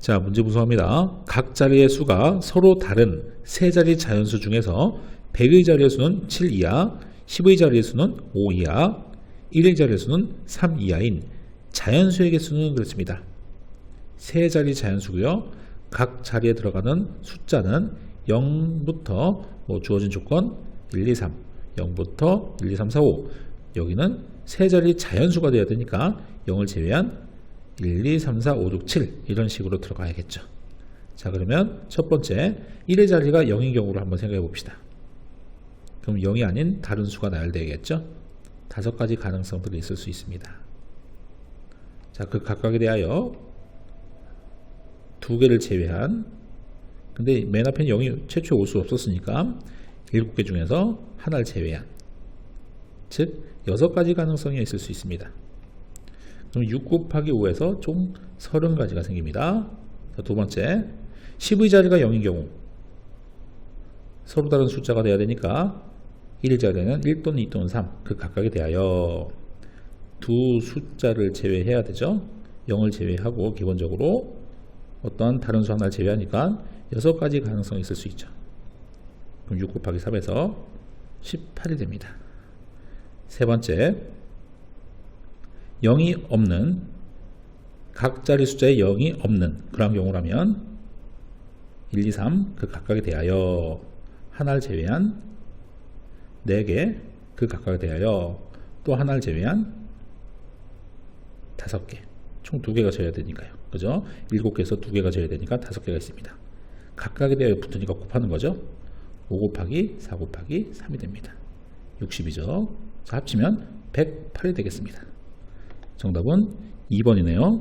자, 문제 분석합니다. 각 자리의 수가 서로 다른 세 자리 자연수 중에서 100의 자리의 수는 7 이하, 10의 자리의 수는 5 이하, 1의 자리의 수는 3 이하인 자연수의 개수는 그렇습니다. 세 자리 자연수고요. 각 자리에 들어가는 숫자는 0부터 뭐 주어진 조건 1, 2, 3, 0부터 1, 2, 3, 4, 5 여기는 세 자리 자연수가 되어야 되니까 0을 제외한 1, 2, 3, 4, 5, 6, 7 이런 식으로 들어가야겠죠. 자 그러면 첫 번째 1의 자리가 0인 경우로 한번 생각해 봅시다. 그럼 0이 아닌 다른 수가 나열되겠죠. 다섯 가지 가능성들이 있을 수 있습니다. 자, 그 각각에 대하여 두 개를 제외한 근데 맨 앞에는 0이 최초에 올수 없었으니까 일곱 개 중에서 하나를 제외한 즉 여섯 가지 가능성이 있을 수 있습니다. 그럼 6 곱하기 5에서 총 30가지가 생깁니다. 자, 두 번째 10의 자리가 0인 경우 서로 다른 숫자가 돼야 되니까 1의 자리는 1 또는 2 또는 3 그 각각에 대하여 두 숫자를 제외해야 되죠. 0을 제외하고 기본적으로 어떤 다른 수 하나를 제외하니까 여섯 가지 가능성이 있을 수 있죠. 그럼 6 곱하기 3에서 18이 됩니다. 세 번째, 0이 없는 각 자리 숫자에 0이 없는 그런 경우라면 1, 2, 3 그 각각에 대하여 하나를 제외한 4개 그 각각에 대하여 또 하나를 제외한 5개. 총 2개가 져야 되니까요. 그죠? 7개에서 2개가 져야 되니까 5개가 있습니다. 각각에 대하여 붙으니까 곱하는 거죠? 5 곱하기 4 곱하기 3이 됩니다. 60이죠? 자 합치면 108이 되겠습니다 정답은 2번이네요